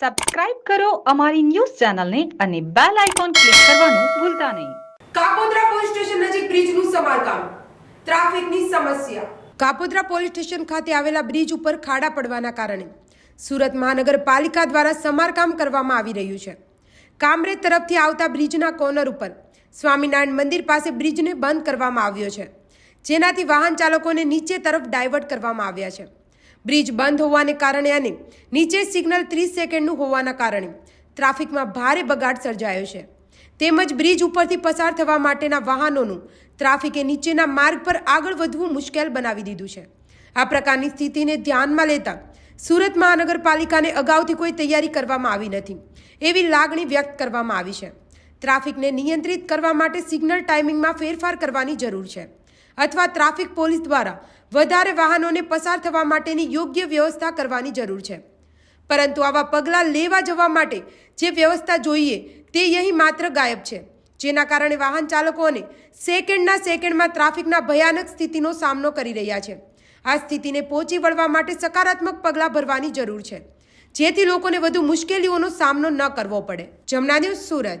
Subscribe કરો અમારી news ચેનલને અને બેલ આઇકોન ક્લિક કરવાનું ભૂલતા નહીં. કાપોદ્રા પોલીસ સ્ટેશન નજીક બ્રિજનું સમારકામ. ટ્રાફિકની સમસ્યા. કાપોદ્રા પોલીસ સ્ટેશન ખાતે આવેલા બ્રિજ ઉપર ખાડા પડવાના કારણે સુરત મહાનગરપાલિકા દ્વારા સમારકામ કરવામાં આવી રહ્યું છે. કામરેજ તરફથી આવતા બ્રિજના કોર્નર ઉપર સ્વામિનારાયણ મંદિર પાસે બ્રિજને બંધ કરવામાં આવ્યો છે. જેનાથી વાહન ચાલકોને નીચે તરફ ડાયવર્ટ કરવામાં આવ્યા છે. બ્રિજ બંધ હોવાને કારણે અને નીચે સિગ્નલ ત્રીસ સેકન્ડનું હોવાના કારણે ટ્રાફિકમાં ભારે બગાડ સર્જાયો છે. તેમજ બ્રિજ ઉપરથી પસાર થવા માટેના વાહનોનું ટ્રાફિકે નીચેના માર્ગ પર આગળ વધવું મુશ્કેલ બનાવી દીધું છે. આ પ્રકારની સ્થિતિને ધ્યાનમાં લેતા સુરત મહાનગરપાલિકાને અગાઉથી કોઈ તૈયારી કરવામાં આવી નથી. એવી લાગણી વ્યક્ત કરવામાં આવી છે. ટ્રાફિકને નિયંત્રિત કરવા માટે સિગ્નલ ટાઈમિંગમાં ફેરફાર કરવાની જરૂર છે. અથવા ટ્રાફિક પોલીસ દ્વારા વધારે વાહનોને પસાર થવા માટેની યોગ્ય વ્યવસ્થા કરવાની જરૂર છે. પરંતુ આવા પગલાં લેવા જવા માટે જે વ્યવસ્થા જોઈએ તે અહીં માત્ર ગાયબ છે. જેના કારણે વાહન ચાલકોને સેકન્ડના સેકન્ડમાં ટ્રાફિકના ભયાનક સ્થિતિનો સામનો કરી રહ્યા છે. આ સ્થિતિને પહોંચી વળવા માટે સકારાત્મક પગલાં ભરવાની જરૂર છે. જેથી લોકોને વધુ મુશ્કેલીઓનો સામનો ન કરવો પડે. જમના દિવસ સુરત.